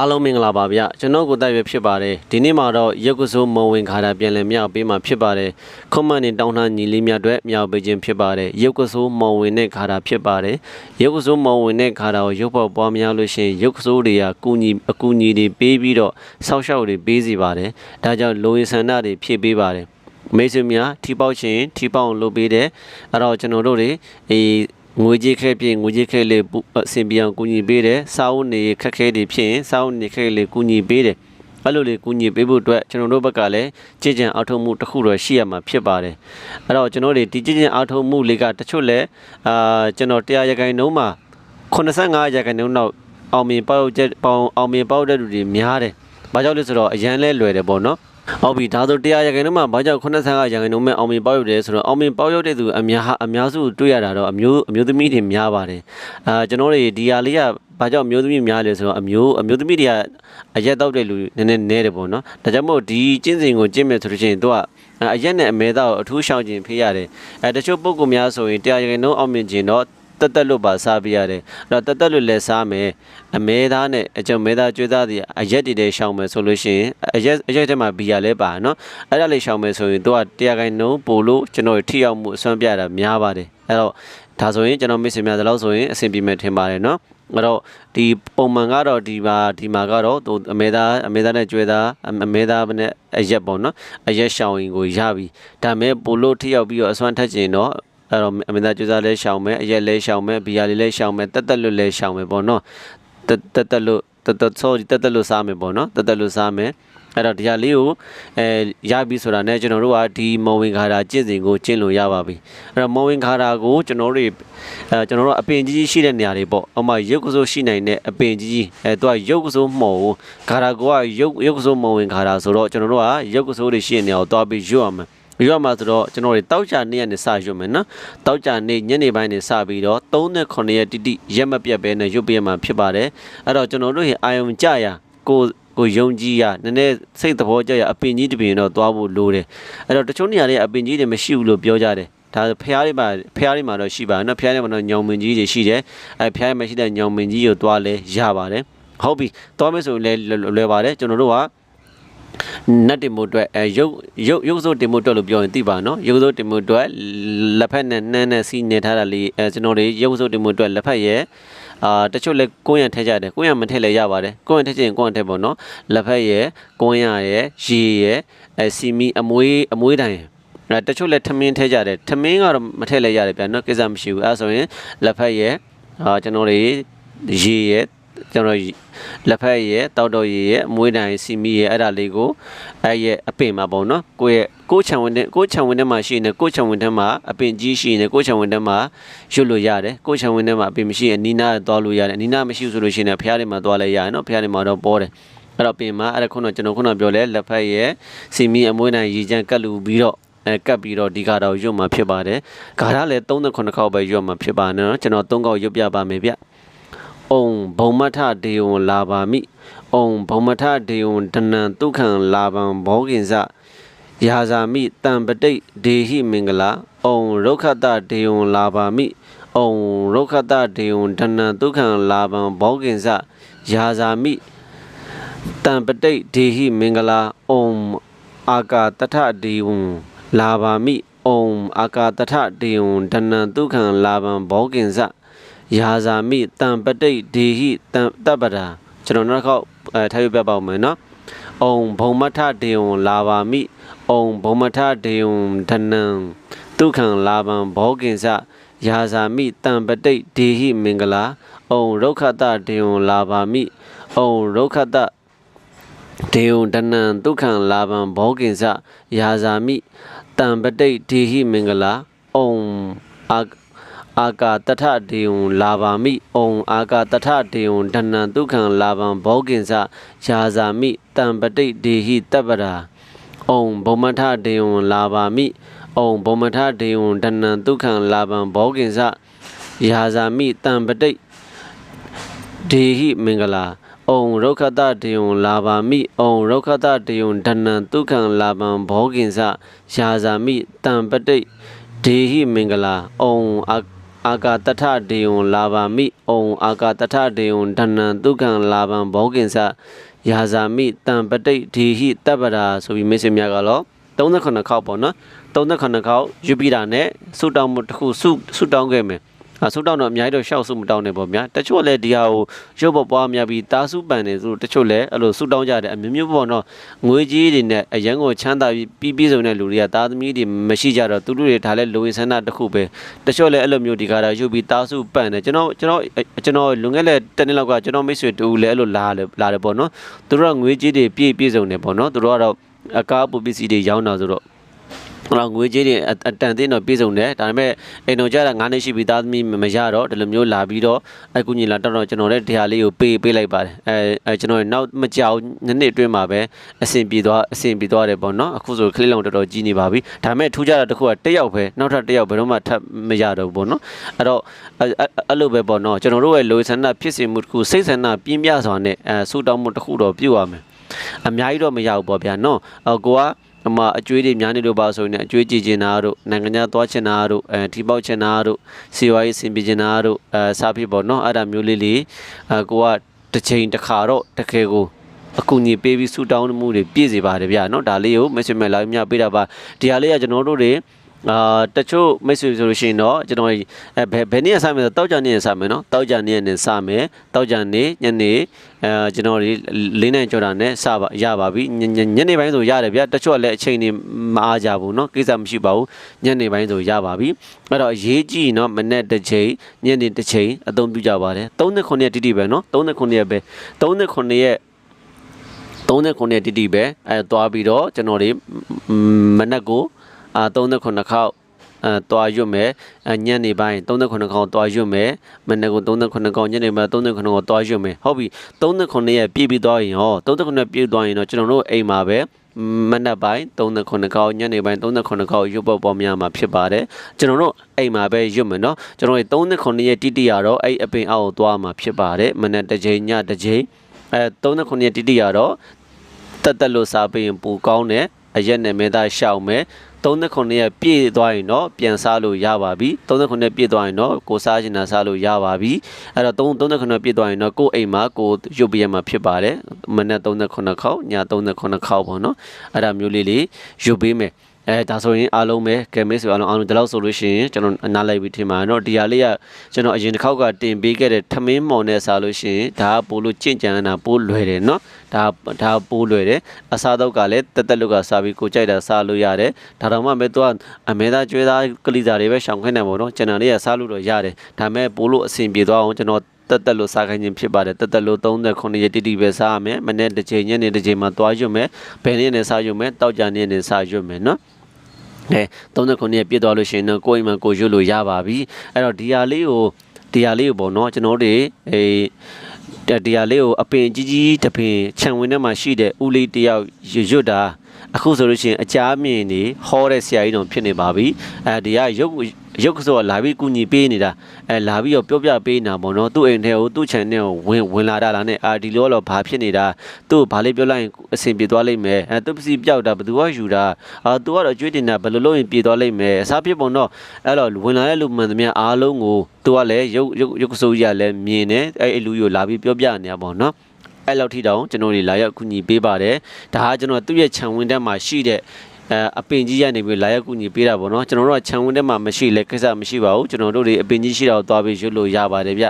အားလုံးမင်္ဂလာပါဗျကျွန်တော်ကိုတိုက်ပဲဖြစ်ပါတယ်ဒီနေ့မှာတော့ရုပ်ကစိုးမုံဝင်ခါတာပြန်လည်မြောက်ပေးမှာဖြစ်ပါတယ်ခွန်မန်နေတောင်းတညီလေးများအတွက်မြောက်ပေးခြင်းဖြစ်ပါတယ်ရုပ်ကစိုးမုံဝင်တဲ့ခါတာဖြစ်ပါတယ်ရုပ်ကစိုးမုံဝင်တဲ့ခါတာကိုရုပ်ပေါ်ပွားများလို့ရှိရင်ရုပ်ကစိုးတွေကကူညီအကူညီတွေပေးပြီးတော့ဆောက်ရှောက်တွေပေးစီပါတယ်ဒါကြောင့်လိုရင်ဆန္ဒတွေဖြည့်ပေးပါတယ်မိတ်ဆွေများထီပေါက်ချင်းထီပေါက်လုပ်ပေးတယ်အဲ့တော့ကျွန်တော်တို့တွေအေး ငွေကြေးခဲပြင်ငွေကြေးခဲလေးပူအဆင်ပြေအောင်ကူညီပေးတယ်စာအုပ်နေခက်ခဲတွေဖြစ်ရင်စာအုပ်နေခက်ခဲလေးကူညီပေးတယ်အဲ့လိုလေးကူညီပေးဖို့အတွက်ကျွန်တော်တို့ဘက်ကလည်းကြည်ကြံအောက်ထုံမှုတစ်ခုတော့ရှိရမှာဖြစ်ပါတယ်အဲ့တော့ကျွန်တော်တို့ဒီကြည်ကြံအောက်ထုံမှုလေးကတချို့လဲအာကျွန်တော်တရားရခိုင်နှုံးမှာ85ရာခိုင်နှုန်းတော့အောင်မြင်ပေါက်ချက်ပေါင်အောင်မြင်ပေါက်တဲ့လူတွေများတယ်။ဘာကြောင့်လဲဆိုတော့အရန်လဲလွယ်တယ်ပေါ့နော်။ ဟုတ်ပြီဒါဆိုတရားရခိုင်နှုန်းမှာဘာကြောင့်85ရာခိုင်နှုန်းမဲ့အောင်မြင်ပေါက်ရုပ်တယ်ဆိုတော့အောင်မြင်ပေါက်ရုပ်တဲ့သူအများအများစုတွေ့ရတာတော့အမျိုးအမျိုးသမီးတွေများပါတယ်။အာကျွန်တော်တို့ဒီဟာလေးကဘာကြောင့်အမျိုးသမီးများလဲဆိုတော့အမျိုးအမျိုးသမီးတွေကအရက်တော့တဲ့လူနည်းနည်းနဲတယ်ပေါ့နော်။ဒါကြောင့်မို့ဒီကျင့်စဉ်ကိုကျင့်မယ်ဆိုလို့ရှိရင်သူကအရက်နဲ့အမဲသားကိုအထူးရှောင်ကျင်ဖေးရတယ်။အဲတချို့ပုံကူများဆိုရင်တရားရခိုင်နှုန်းအောင်မြင်ခြင်းတော့ တက်တက်လို့ပါစားပြရတယ်အဲ့တော့တက်တက်လို့လည်းစားမယ်အမဲသားနဲ့အကျုံမဲသားကျွေးသားတွေအရက်တွေတဲ့ရှောင်မယ်ဆိုလို့ရှိရင်အရက်အရက်ထဲမှာဘီယာလည်းပါနော်အဲ့ဒါလေးရှောင်မယ်ဆိုရင်သူကတရားခိုင်နှုံးပို့လို့ကျွန်တော်တို့ထိရောက်မှုအစွမ်းပြတာများပါတယ်အဲ့တော့ဒါဆိုရင်ကျွန်တော်မိတ်ဆွေများဒါလို့ဆိုရင်အဆင်ပြေမယ်ထင်ပါတယ်နော်အဲ့တော့ဒီပုံမှန်ကတော့ဒီမှာဒီမှာကတော့သူအမေသားအမေသားနဲ့ကျွေးသားအမေသားနဲ့အရက်ပေါ့နော်အရက်ရှောင်ရင်ကိုရပြီဒါမဲ့ပို့လို့ထိရောက်ပြီးတော့အစွမ်းထက်ကျင်တော့ အဲ့တော့အမေသားကျွေးသားလဲရှောင်မယ်အရက်လဲရှောင်မယ်ဘီယာလေးလဲရှောင်မယ်တက်တက်လွတ်လဲရှောင်မယ်ပေါ့နော်တက်တက်တက်လွတ်တက်တက် sorry တက်တက်လွတ်စားမယ်ပေါ့နော်တက်တက်လွတ်စားမယ်အဲ့တော့ဒီဟာလေးကိုအဲရပြီဆိုတာနဲ့ကျွန်တော်တို့ကဒီမော်ဝင်ခါတာကျင့်စဉ်ကိုကျင့်လို့ရပါပြီအဲ့တော့မော်ဝင်ခါတာကိုကျွန်တော်တို့အဲကျွန်တော်တို့အပင်ကြီးကြီးရှိတဲ့နေရာတွေပေါ့အမရုပ်ကစိုးရှိနိုင်တဲ့အပင်ကြီးကြီးအဲသူကရုပ်ကစိုးမှော်ကိုခါတာကိုကရုပ်ရုပ်ကစိုးမော်ဝင်ခါတာဆိုတော့ကျွန်တော်တို့ကရုပ်ကစိုးတွေရှိတဲ့နေရာကိုတွားပြီးရွတ်ရ မယ်ရွတ်မှာဆိုတော့ကျွန်တော်တွေတောက်ကြနေ့ရက်နဲ့စရွတ်မယ်နော်တောက်ကြနေ့ညနေပိုင်းနဲ့စပြီးတော့39ရက်တိတိရက်မပြတ်ပဲနဲ့ရွတ်ပြမှာဖြစ်ပါတယ်အဲ့တော့ကျွန်တော်တို့ရဲ့အာယုံကြရာကိုကိုယုံကြည်ရနည်းနည်းစိတ်သဘောကျရအပင်ကြီးတစ်ပင်တော့သွားဖို့လိုတယ်အဲ့တော့တချို့နေရာတွေအပင်ကြီးတွေမရှိဘူးလို့ပြောကြတယ်ဒါဖះလေးမှာဖះလေးမှာတော့ရှိပါနော်ဖះလေးမှာတော့ညောင်မင်ကြီးတွေရှိတယ်အဲဖះလေးမှာရှိတဲ့ညောင်မင်ကြီးကိုသွားလဲရပါတယ်ဟုတ်ပြီသွားမယ်ဆိုရင်လည်းလွယ်ပါတယ်ကျွန်တော်တို့က နတ်တင်မှုအတွက်အဲရုပ်ရုပ်ရုပ်စိုးတင်မှုအတွက်လို့ပြောရင်သိပါနော်ရုပ်စိုးတင်မှုအတွက်လက်ဖက်နဲ့နှမ်းနဲ့စီးနေထားတာလေးအဲကျွန်တော်တွေရုပ်စိုးတင်မှုအတွက်လက်ဖက်ရဲ့အာတချို့လဲကိုယ်ရံထည့်ကြတယ်ကိုယ်ရံမထည့်လဲရပါတယ်ကိုယ်ရံထည့်ချင်ကိုယ်ရံထည့်ပေါ့နော်လက်ဖက်ရဲ့ကိုယ်ရံရဲ့ရေရဲ့အဲစီမီအမွေးအမွေးတိုင်အဲတချို့လဲထမင်းထည့်ကြတယ်ထမင်းကတော့မထည့်လဲရတယ်ဗျာနော်ကိစ္စမရှိဘူးအဲဆိုရင်လက်ဖက်ရဲ့အာကျွန်တော်တွေရေရဲ့ ကျွန်တော်လက်ဖက်ရဲ့တောက်တော့ရရဲ့အမွေးတိုင်စီမီရဲ့အဲ့ဒါလေးကိုအဲ့ရဲ့အပင်မှာပေါ့နော်ကိုယ့်ရဲ့ကိုချံဝင်တဲ့ကိုချံဝင်တဲ့မှာရှိနေကိုချံဝင်တဲ့မှာအပင်ကြီးရှိနေကိုချံဝင်တဲ့မှာရွတ်လို့ရတယ်ကိုချံဝင်တဲ့မှာအပင်မရှိရင်နီနာသွားလို့ရတယ်နီနာမရှိဘူးဆိုလို့ရှိရင်ဖះတွေမှာသွားလဲရတယ်နော်ဖះတွေမှာတော့ပေါ်တယ်အဲ့တော့ပြင်မှာအဲ့ဒါခုနကျွန်တော်ခုနပြောလဲလက်ဖက်ရဲ့စီမီအမွေးတိုင်ရည်ချမ်းကတ်လူပြီးတော့အဲကပ်ပြီးတော့ဒီကတော့ရွတ်မှာဖြစ်ပါတယ်ဂါရလည်း39ခေါက်ပဲရွတ်မှာဖြစ်ပါနော်ကျွန်တော်3ခေါက်ရွတ်ပြပါမယ်ဗျ အုံဘုံမထဒေဝံလာပါမိအုံဘုံမထဒေဝံတဏံဒုက္ခံလာပံဘောဂင်စယာဇာမိတံပတိတ်ဒေဟိမင်္ဂလာအုံရုခတဒေဝံလာပါမိအုံရုခတဒေဝံတဏံဒုက္ခံလာပံဘောဂင်စယာဇာမိတံပတိတ်ဒေဟိမင်္ဂလာအုံအာကာတထဒေဝံလာပါမိအုံအာကာတထဒေဝံတဏံဒုက္ခံလာပံဘောဂင်စ ယာဇာမိတံပတိတ်ဒေဟိတံတပ္ပရာကျွန်တော်နောက်တစ်ခေါက်အဲထားရပြပါဦးမယ်နော်။အုံဘုံမထဒေဝံလာပါမိအုံဘုံမထဒေဝံဒနံဒုက္ခံလာပံဘောဂင်စယာဇာမိတံပတိတ်ဒေဟိမင်္ဂလာအုံရုခတဒေဝံလာပါမိအုံရုခတဒေဝံဒနံဒုက္ခံလာပံဘောဂင်စယာဇာမိတံပတိတ်ဒေဟိမင်္ဂလာအုံအာ အာကာတထဒေဝံလာပါမိအုံအာကာတထဒေဝံဒဏံဒုက္ခံလာပံဘောဂင်္စယာဇာမိတံပတိတ်ဒေဟိတပ္ပရာအုံဘုံမထဒေဝံလာပါမိအုံဘုံမထဒေဝံဒဏံဒုက္ခံလာပံဘောဂင်္စယာဇာမိတံပတိတ်ဒေဟိမင်္ဂလာအုံရုခတဒေယံလာပါမိအုံရုခတဒေယံဒဏံဒုက္ခံလာပံဘောဂင်္စယာဇာမိတံပတိတ်ဒေဟိမင်္ဂလာအုံအာ အာကာတထဒေယံလာဗာမိဩအာကာတထဒေယံဒဏံဒုက္ခံလာဗံဘောဂင်္စယာဇာမိတံပတိတ်ဒီဟိတပ္ပရာဆိုပြီးမိတ်ဆွေများကတော့39ခေါက်ပေါ့နော်39ခေါက်ယူပိတာနဲ့ဆုတောင်းမှုတစ်ခုဆုဆုတောင်းခဲ့မယ်အ ဆုတောင်းတော့အများကြီးတော့ရှောက်ဆုမတောင်းနဲ့ပေါ့ဗျာတချို့လည်းဒီဟာကိုရုပ်ပေါ်ပွားများပြီးတာဆုပန်နေဆိုတချို့လည်းအဲ့လိုဆုတောင်းကြတယ်အမျိုးမျိုးပေါ့နော်ငွေကြီးတွေနဲ့အရန်ကိုချမ်းသာပြီးပြီးပြည့်စုံတဲ့လူတွေကတာသမီတွေမရှိကြတော့သူတို့တွေဒါလည်းလူဝင်ဆန္ဒတစ်ခုပဲတချို့လည်းအဲ့လိုမျိုးဒီကားတာရုပ်ပြီးတာဆုပန်တယ်ကျွန်တော်ကျွန်တော်ကျွန်တော်လွန်ခဲ့တဲ့တစ်နှစ်လောက်ကကျွန်တော်မိတ်ဆွေတူလည်းအဲ့လိုလာတယ်လာတယ်ပေါ့နော်သူတို့ကငွေကြီးတွေပြည့်ပြည့်စုံတယ်ပေါ့နော်သူတို့ကတော့အကားပူပစ္စည်းတွေရောင်းတာဆိုတော့ ဟောငွေကြေးတွေအအတန်တင်းတော့ပြည့်စုံတယ်ဒါပေမဲ့အိမ်တော်ကြတာ9နှစ်ရှိပြီသားသမီးမရတော့ဒီလိုမျိုးလာပြီးတော့အကူညီလာတော့တော့ကျွန်တော်လည်းတရားလေးကိုပေးပေးလိုက်ပါတယ်အဲအဲကျွန်တော်နောက်မကြောက်နှစ်နှစ်အတွင်းမှာပဲအဆင်ပြေသွားအဆင်ပြေသွားတယ်ပေါ့နော်အခုဆိုခလေးလုံးတော်တော်ကြီးနေပါပြီဒါပေမဲ့ထူးခြားတာတစ်ခုကတစ်ယောက်ပဲနောက်ထပ်တစ်ယောက်ဘယ်တော့မှထပ်မရတော့ဘူးပေါ့နော်အဲ့တော့အဲ့အဲ့လိုပဲပေါ့နော်ကျွန်တော်တို့ရဲ့လိုဆန္ဒဖြစ်စီမှုတစ်ခုစိတ်ဆန္ဒပြင်းပြစွာနဲ့အဲဆူတောင်းမှုတစ်ခုတော့ပြုတ်ရမယ်အများကြီးတော့မရဘူးပေါ့ဗျာနော်အကိုက အမအကျွေးတွေများနေလို့ပါဆိုရင်လည်းအကျွေးကြည်ကျင်တာတို့နိုင်ငံခြားသွားချင်တာတို့အဲထိပေါက်ချင်တာတို့စီဝါရေးဆင်ပြေချင်တာတို့အဲစားဖြစ်ပေါ့နော်အဲ့ဒါမျိုးလေးလေးအကိုကတစ်ချိန်တစ်ခါတော့တကယ်ကိုအကူအညီပေးပြီးဆူတောင်းမှုတွေပြည့်စေပါတယ်ဗျာနော်ဒါလေးကိုမက်ဆေ့မဲ့လာမြပေးတာပါဒီဟာလေးကကျွန်တော်တို့တွေ အာတချို့မိတ်ဆွေဆိုလို့ရှိရင်တော့ကျွန်တော်အဲဘယ်ဘယ်နေ့စမယ်ဆိုတောက်ကြနေ့စမယ်နော်တောက်ကြနေ့နဲ့စမယ်တောက်ကြနေ့ညနေအဲကျွန်တော်ဒီလေးနိုင်ကြော်တာနဲ့စပါရပါပြီညညညနေပိုင်းဆိုရတယ်ဗျာတချို့ကလည်းအချိန်နေမအားကြဘူးနော်ကိစ္စမရှိပါဘူးညနေပိုင်းဆိုရပါပြီအဲ့တော့အရေးကြီးနော်မနေ့တစ်ချိန်ညနေတစ်ချိန်အသုံးပြုကြပါတယ်39ရက်တိတိပဲနော်39ရက်ပဲ39ရက်39ရက်တိတိပဲအဲသွားပြီးတော့ကျွန်တော်တွေမနက်ကို အာ39ခေါက်အဲတွားရွတ်မယ်အညနေပိုင်း39ခေါက်တွားရွတ်မယ်မနေ့က39ခေါက်ညနေမှာ39ခေါက်တွားရွတ်မယ်ဟုတ်ပြီ39ရက်ပြည့်ပြီးသွားရင်ရော39ပြည့်သွားရင်တော့ကျွန်တော်တို့အိမ်မှာပဲမနက်ပိုင်း39ခေါက်ညနေပိုင်း39ခေါက်ရွတ်ပေါ်ပေါ်များမှာဖြစ်ပါတယ်ကျွန်တော်တို့အိမ်မှာပဲရွတ်မယ်နော်ကျွန်တော်တို့39ရက်တိတိရတော့အဲ့အပင်အောက်ကိုသွားမှာဖြစ်ပါတယ်မနက်တစ်ချိန်ညတစ်ချိန်အဲ39ရက်တိတိရတော့တက်တက်လို့စားပြီးရင်ပူကောင်းတယ်အရက်နဲ့မဲသားရှောက်မယ် 39ရက်ပြည့်သွားရင်တော့ပြန်စားလို့ရပါပြီ39ရက်ပြည့်သွားရင်တော့ကိုစားချင်တာစားလို့ရပါပြီအဲ့တော့3 39ပြည့်သွားရင်တော့ကိုအိမ်မှာကိုရုပ်ပြရမှာဖြစ်ပါတယ်မနက်39ခေါက်ည39ခေါက်ပေါ့နော်အဲ့ဒါမျိုးလေးလေးရုပ်ပေးမယ် အဲဒါဆိုရင်အားလုံးပဲကဲမေးဆိုအားလုံးအားလုံးဒီလောက်ဆိုလို့ရှိရင်ကျွန်တော်နားလိုက်ပြီးထင်ပါတော့ဒီဟာလေးကကျွန်တော်အရင်တစ်ခေါက်ကတင်ပေးခဲ့တဲ့ထမင်းမော်နဲ့စားလို့ရှိရင်ဒါကပို့လို့ကြင့်ကြံတာပို့လွယ်တယ်နော်ဒါဒါပိုးလွယ်တယ်အစားတော့ကလည်းတက်တက်လုတ်ကစားပြီးကိုကြိုက်တာစားလို့ရတယ်ဒါတော့မှမဲ့သူကအမဲသားကျွဲသားကလိစားတွေပဲရှောင်ခိုင်းနေပါတော့ကျွန်တော်လေးကစားလို့တော့ရတယ်ဒါမဲ့ပိုးလို့အဆင်ပြေသွားအောင်ကျွန်တော် တက်တက်လို့စားခိုင်းခြင်းဖြစ်ပါတယ်တက်တက်လို့39ရက်တိတိပဲစားရမယ်မနေ့တစ်ချိန်ညနေတစ်ချိန်မှာသွားရွတ်မယ်ဘယ်နေ့နဲ့စားရွတ်မယ်တောက်ကြနေ့နဲ့စားရွတ်မယ်နော်အဲ39ရက်ပြည့်သွားလို့ရှိရင်တော့ကိုယ်အိမ်မှာကိုရွတ်လို့ရပါပြီအဲ့တော့ဒီဟာလေးကိုဒီဟာလေးကိုပေါ့နော်ကျွန်တော်တို့အေးဒီဟာလေးကိုအပင်ကြီးကြီးတပင်ခြံဝင်ထဲမှာရှိတဲ့ဦးလေးတယောက်ရွတ်တာအခုဆိုလို့ရှိရင်အကြမ်းမြင်နေဟောတဲ့ဆရာကြီးတော်ဖြစ်နေပါပြီအဲဒီကရုပ် ရုပ်ကစောလာပြီးကုညီပေးနေတာအဲလာပြီးတော့ပြောပြပေးနေတာပေါ့နော်သူ့အိမ်ထဲကိုသူ့ခြံထဲကိုဝင်ဝင်လာတာလားနဲ့အာဒီလိုတော့ဘာဖြစ်နေတာသူ့ဘာလေးပြောလိုက်ရင်အဆင်ပြေသွားလိမ့်မယ်အဲသူ့ပစ္စည်းပြောက်တာဘယ်သူကယူတာအာသူကတော့ကြွေးတင်တာဘယ်လိုလုပ်ရင်ပြေသွားလိမ့်မယ်အစားဖြစ်ပုံတော့အဲ့တော့ဝင်လာတဲ့လူမှန်သမျှအားလုံးကိုသူကလည်းရုပ်ရုပ်ရုပ်ကစိုးကြီးကလည်းမြင်တယ်အဲ့အလူကြီးကိုလာပြီးပြောပြနေတာပေါ့နော်အဲ့လောက်ထိတောင်ကျွန်တော်တွေလာရောက်ကူညီပေးပါတယ်ဒါကကျွန်တော်သူ့ရဲ့ခြံဝင်းထဲမှာရှိတဲ့ အပင်ကြီးရနေပြီးလာရောက်ကူညီပေးတာပေါ့နော်ကျွန်တော်တို့ကခြံဝင်းထဲမှာမရှိလဲကိစ္စမရှိပါဘူးကျွန်တော်တို့တွေအပင်ကြီးရှိတာကိုသွားပြီးရွတ်လို့ရပါတယ်ဗျ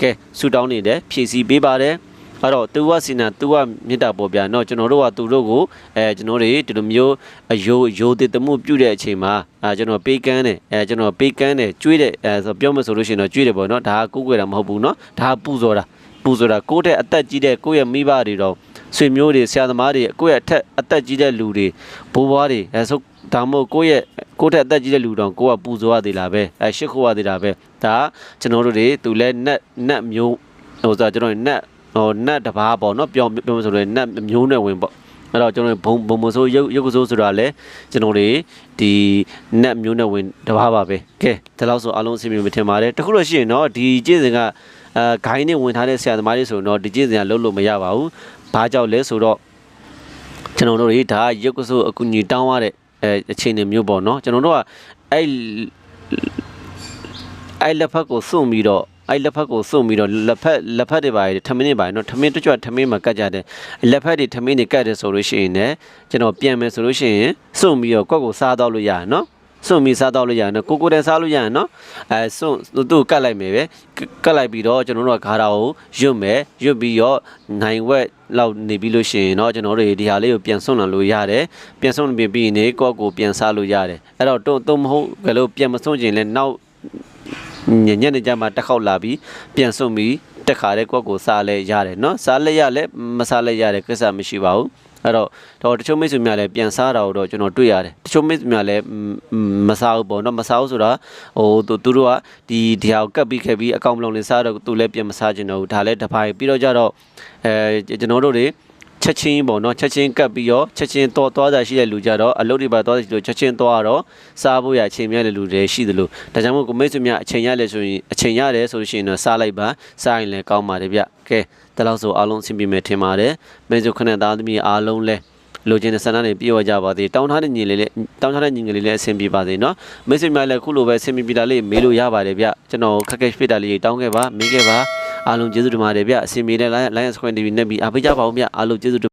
ကဲဆူတောင်းနေတယ်ဖြည့်ဆည်းပေးပါတယ်အဲ့တော့သူဝစီနာသူဝမေတ္တာပေါ်ပြတော့ကျွန်တော်တို့ကသူတို့ကိုအဲကျွန်တော်တွေဒီလိုမျိုးအယိုယိုတည်တမှုပြုတဲ့အချိန်မှာအဲကျွန်တော်ပေးကမ်းတယ်အဲကျွန်တော်ပေးကမ်းတယ်ကျွေးတယ်အဲဆိုပြောမဆိုလို့ရှိရင်တော့ကျွေးတယ်ပေါ့နော်ဒါကကိုယ်ွယ်တာမဟုတ်ဘူးနော်ဒါကပူဇော်တာပူဇော်တာကိုယ့်တဲ့အသက်ကြီးတဲ့ကိုယ့်ရဲ့မိဘတွေတော့ ဆွေမျိုးတွေဆရာသမားတွေကိုယ့်ရဲ့အထက်အသက်ကြီးတဲ့လူတွေဘိုးဘွားတွေအဲဆိုဒါမှမဟုတ်ကိုယ့်ရဲ့ကိုယ့်ထက်အသက်ကြီးတဲ့လူတောင်ကိုကပူဇော်ရသေးလားပဲအဲရှစ်ခိုးရသေးတာပဲဒါကျွန်တော်တို့တွေသူလဲနတ်နတ်မျိုးဟိုဆိုကျွန်တော်နတ်ဟိုနတ်တဘာပေါ့နော်ပြောပြောဆိုလို့နတ်မျိုးနဲ့ဝင်ပေါ့အဲ့တော့ကျွန်တော်ဘုံဘုံမဆိုးရုပ်ရုပ်ကဆိုးဆိုတာလဲကျွန်တော်တွေဒီနတ်မျိုးနဲ့ဝင်တဘာပါပဲကဲဒါလို့ဆိုအလုံးအစီအမံမထင်ပါတယ်တခုတော့ရှိရင်တော့ဒီကျင့်စဉ်ကအဲဂိုင်းနဲ့ဝင်ထားတဲ့ဆရာသမားတွေဆိုတော့ဒီကျင့်စဉ်ကလုံးလို့မရပါဘူး ဘာကြောင့်လဲဆိုတော့ကျွန်တော်တို့တွေဒါရုပ်ကဆိုးအကူကြီးတောင်းရတဲ့အဲအခြေအနေမျိုးပေါ့နော်ကျွန်တော်တို့ကအဲ့အဲ့လက်ဖက်ကိုစွန့်ပြီးတော့အဲ့လက်ဖက်ကိုစွန့်ပြီးတော့လက်ဖက်လက်ဖက်တွေပါရထမင်းတွေပါရနော်ထမင်းတကြွထမင်းမှာကတ်ကြတယ်လက်ဖက်တွေထမင်းတွေကတ်တယ်ဆိုလို့ရှိရင်လည်းကျွန်တော်ပြန်မယ်ဆိုလို့ရှိရင်စွန့်ပြီးတော့ကွက်ကိုစားတော့လို့ရတယ်နော် စွန့်ပြီးစားတော့လို့ရရင်နော်ကိုကိုတဲစားလို့ရရင်နော်အဲစွန့်သူ့ကိုကတ်လိုက်မယ်ပဲကတ်လိုက်ပြီးတော့ကျွန်တော်တို့ကဂါရာကိုရွတ်မယ်ရွတ်ပြီးတော့နိုင်ဝက်လောက်နေပြီးလို့ရှိရင်တော့ကျွန်တော်တို့ဒီဟာလေးကိုပြန်စွန့်လာလို့ရတယ်ပြန်စွန့်ပြီးပြီးနေကော့ကိုပြန်စားလို့ရတယ်အဲ့တော့တုံတုံမဟုတ်ကလေးပြန်မစွန့်ခြင်းလဲနောက်ညနေကြမှာတစ်ခေါက်လာပြီးပြန်စွန့်ပြီးတက်ခါတဲ့ကွက်ကိုစားလဲရတယ်နော်စားလဲရလဲမစားလဲရတဲ့ကိစ္စမရှိပါဘူး အဲ့တော့တော့တချို့မိတ်ဆွေများလည်းပြန်စားတာတော့ကျွန်တော်တွေ့ရတယ်တချို့မိတ်ဆွေများလည်းမစားဘူးပေါ့နော်မစားဘူးဆိုတာဟိုသူသူတို့ကဒီဒီဟာကိုကတ်ပြီးခဲ့ပြီးအကောင့်ဘလောင်လေးစားတော့သူလည်းပြန်မစားကျင်တော့ဘူးဒါလည်းတစ်ပိုင်းပြီးတော့ကြတော့အဲကျွန်တော်တို့တွေ ချက်ချင်းပေါ့နော်ချက်ချင်းကပ်ပြီးတော့ချက်ချင်းတော့သွားတာရှိတဲ့လူကြတော့အလုပ်တွေပါသွားတယ်လို့ချက်ချင်းသွားတော့စားဖို့ရအချိန်မြတ်တဲ့လူတွေရှိသလိုဒါကြောင့်မို့ကိုမိတ်ဆွေများအချိန်ရလဲဆိုရင်အချိန်ရတယ်ဆိုလို့ရှိရင်တော့စားလိုက်ပါစားရင်လည်းကောင်းပါတယ်ဗျကဲဒါလို့ဆိုအားလုံးအဆင်ပြေမယ်ထင်ပါတယ်မိတ်ဆွေခဏသားသမီးအားလုံးလဲလိုချင်တဲ့ဆန္ဒတွေပြည့်ဝကြပါသေးတောင်းထားတဲ့ညီလေးလေးတောင်းထားတဲ့ညီငယ်လေးလည်းအဆင်ပြေပါသေးเนาะမိတ်ဆွေများလည်းခုလိုပဲအဆင်ပြေတာလေးမေးလို့ရပါတယ်ဗျကျွန်တော်ခက်ခဲဖြစ်တာလေးတောင်းခဲ့ပါမေးခဲ့ပါ အားလုံးကျေးဇူးတင်ပါတယ်ဗျအဆင်ပြေတဲ့ Lion Square TV နဲ့ပြီးအားပေးကြပါဦးဗျအားလုံးကျေးဇူး